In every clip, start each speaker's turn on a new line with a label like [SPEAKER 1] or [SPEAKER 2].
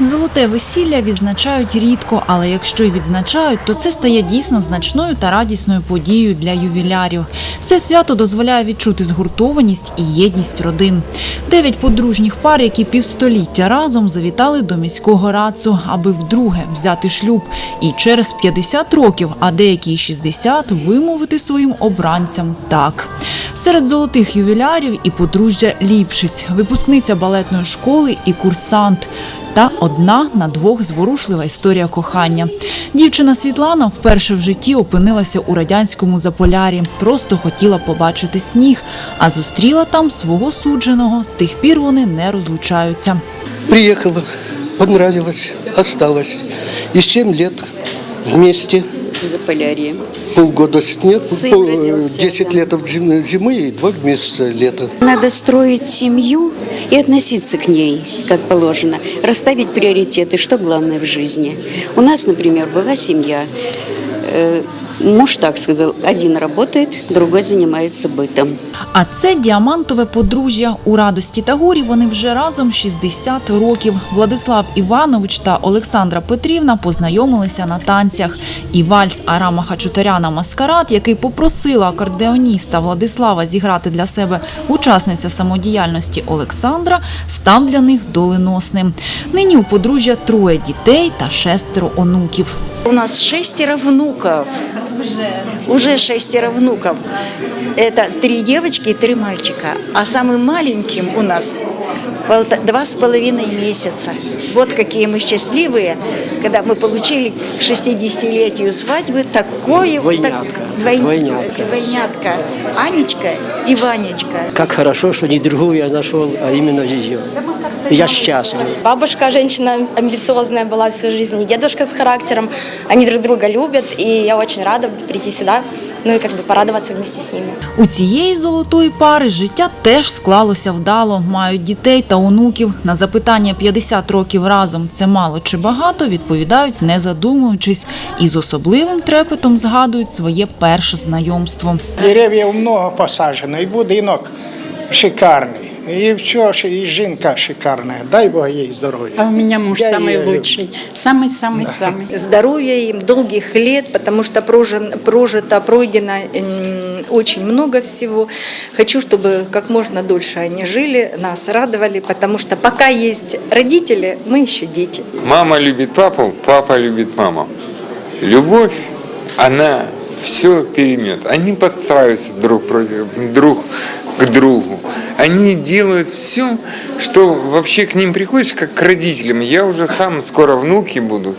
[SPEAKER 1] Золоте весілля відзначають рідко, але якщо й відзначають, то це стає дійсно значною та радісною подією для ювілярів. Це свято дозволяє відчути згуртованість і єдність родин. Дев'ять подружніх пар, які півстоліття разом завітали до міського рацу, аби вдруге взяти шлюб і через 50 років, а деякі й 60, вимовити своїм обранцям так. Серед золотих ювілярів і подружжя Ліпшиць, випускниця балетної школи і курсант. Та одна на двох зворушлива історія кохання. Дівчина Світлана вперше в житті опинилася у радянському заполярі. Просто хотіла побачити сніг, а зустріла там свого судженого. З тих пір вони не розлучаються.
[SPEAKER 2] Приехала, понравилось, осталась. И 7 лет вместе.
[SPEAKER 3] в Заполярье
[SPEAKER 2] Полгода снег,
[SPEAKER 3] Сын
[SPEAKER 2] пол-
[SPEAKER 3] родился,
[SPEAKER 2] 10
[SPEAKER 3] да.
[SPEAKER 2] лет зим- зимы и 2 месяца лета.
[SPEAKER 3] Надо строить семью и относиться к ней, как положено. Расставить приоритеты, что главное в жизни. У нас, например, была семья. Муж так сказал, один работает, другой занимается бытом.
[SPEAKER 1] А це діамантове подружжя. У радості та горі вони вже разом 60 років. Владислав Іванович та Олександра Петрівна познайомилися на танцях. І вальс Арама Хачутаряна Маскарад, який попросила акордеоніста Владислава зіграти для себе учасниця самодіяльності Олександра, став для них доленосним. Нині у подружжя троє дітей та шестеро онуків.
[SPEAKER 4] У нас шестеро внуков. Уже шестеро внуков. Это три девочки и три мальчика. А самым маленьким у нас два с половиной месяца. Вот какие мы счастливые, когда мы получили к 60-летию свадьбы такое...
[SPEAKER 5] Двойнятко.
[SPEAKER 4] так- двой-
[SPEAKER 5] Двойнятко.
[SPEAKER 4] двойнятко. Анечка и Ванечка.
[SPEAKER 5] Как хорошо, что не другую я нашел, а именно ее. Я счастлив.
[SPEAKER 6] Бабушка женщина амбициозная была всю жизнь, и дедушка с характером. Они друг друга любят, и я очень рада прийти сюда, ну и как бы порадоваться вместе с ними.
[SPEAKER 1] У цієї золотої пари життя теж склалося вдало. Мають дітей та онуків. На запитання 50 років разом це мало чи багато, відповідають не задумуючись і з особливим трепетом згадують своє перше знайомство.
[SPEAKER 7] Дерев'я много посаджено, і будинок шикарний. І все, ж, і жінка шикарна. Дай Бог їй здоров'я.
[SPEAKER 8] А у меня муж
[SPEAKER 7] Я
[SPEAKER 8] самый
[SPEAKER 7] ее люблю.
[SPEAKER 8] лучший. Самый-самый-самый.
[SPEAKER 9] здоровья им, долгих лет, потому что прожи- прожито, пройдено м, очень много всего. Хочу, чтобы как можно дольше они жили, нас радовали, потому что пока есть родители, мы еще дети.
[SPEAKER 10] Мама любит папу, папа любит маму. Любовь, она все перемет. Они подстраиваются друг против друг к другу. Они делают все, что вообще к ним приходишь, как к родителям. Я уже сам скоро внуки буду.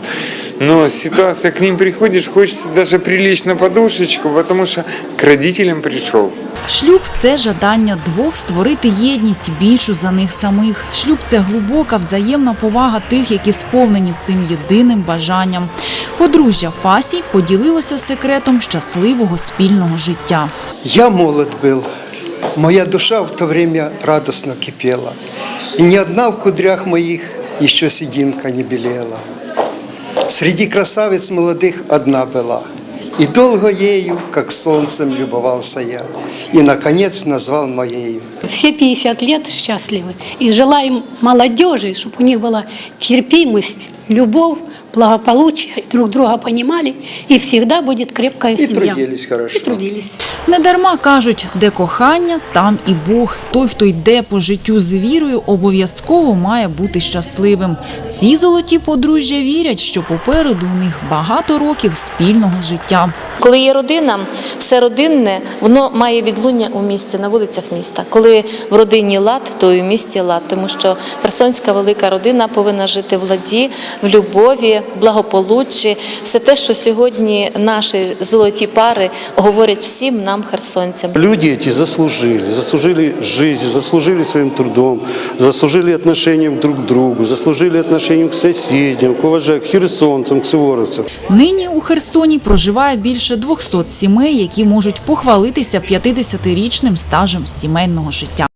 [SPEAKER 10] Но ситуация к ним приходишь, хочется даже прилечь на подушечку, потому что к родителям пришел.
[SPEAKER 1] Шлюб це жадання двох створити єдність більшу за них самих. Шлюб це глибока взаємна повага тих, які сповнені цим єдиним бажанням. Подружжя Фасій поділилося секретом щасливого спільного життя.
[SPEAKER 2] Я молод был. Моя душа в то время радостно кипела. И ни одна в кудрях моих еще сединка не белела. Среди красавиц молодых одна была. И долго ею, как солнцем, любовался я. И, наконец, назвал моею.
[SPEAKER 8] Все 50 лет счастливы. И желаем молодежи, чтобы у них была терпимость, любовь, благополучие, и друг друга понимали, и всегда будет крепкая
[SPEAKER 2] И
[SPEAKER 8] семья.
[SPEAKER 2] трудились хорошо.
[SPEAKER 8] И трудились.
[SPEAKER 1] Недарма кажуть, де кохання, там і Бог. Той, хто йде по життю з вірою, обов'язково має бути щасливим. Ці золоті подружжя вірять, що попереду у них багато років спільного життя.
[SPEAKER 11] Коли є родина, все родинне, воно має відлуння у місті на вулицях міста. Коли в родині лад, то і в місті лад, тому що Херсонська велика родина повинна жити в ладі, в любові, благополуччі. Все те, що сьогодні наші золоті пари говорять всім нам, херсонцям.
[SPEAKER 12] Люди эти заслужили, заслужили жизнь, заслужили своим трудом, заслужили отношением друг к другу, заслужили отношением к соседям, к уважению, к херсонцам, к суворовцам.
[SPEAKER 1] Нині у Херсоні проживає більше 200 сімей, які можуть похвалитися 50-річним стажем сімейного життя. j'étais